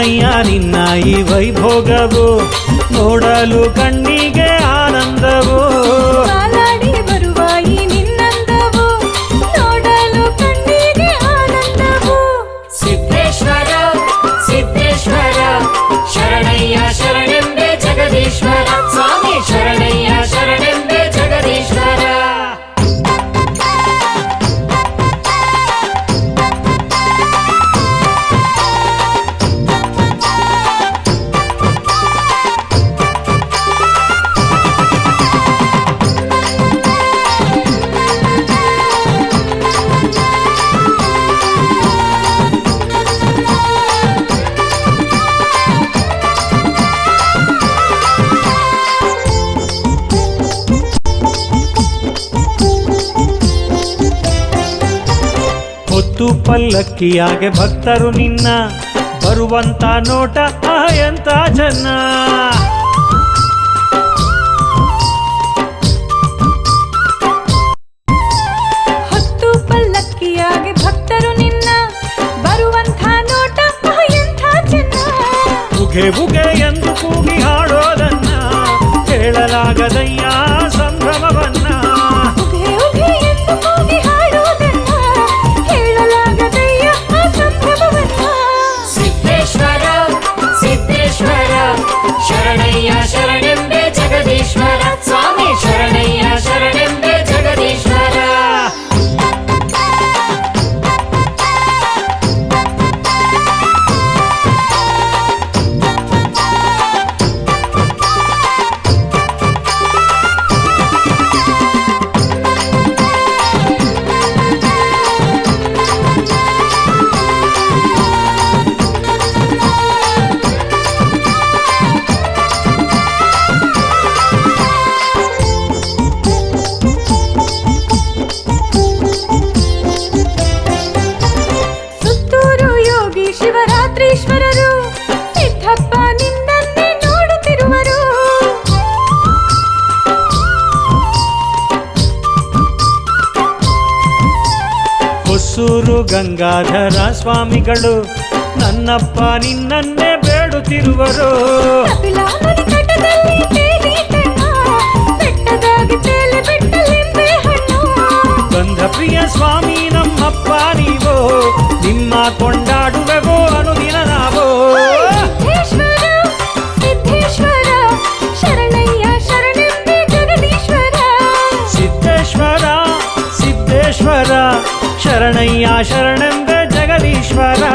ಕಣ್ಣಯ್ಯ ನಿನ್ನ ಈ ವೈಭೋಗವು ನೋಡಲು ಕಣ್ಣಿಗೆ ಪಲ್ಲಕ್ಕಿಯಾಗೆ ಭಕ್ತರು ನಿನ್ನ. ಬರುವಂತ ನೋಟ ಆಯಂತ ಜನ. ಹತ್ತು ಪಲ್ಲಕ್ಕಿಯಾಗೆ ಭಕ್ತರು ನಿನ್ನ. ಬರುವಂತ ನೋಟ ಆಯಂತ ಜನ. ಉಗೆ ಉಗೆ ಎಂದು ಕೂಗಿ ಹಾಡೋದನ್ನ ಕೇಳಲಾಗದಯ್ಯ. அடைய ಹೊಸೂರು ಗಂಗಾಧರ ಸ್ವಾಮಿಗಳು ನನ್ನಪ್ಪ ನಿನ್ನನ್ನೇ ಬೇಡುತ್ತಿರುವರು. शरणय्या शरणं ग जगदीश्वरा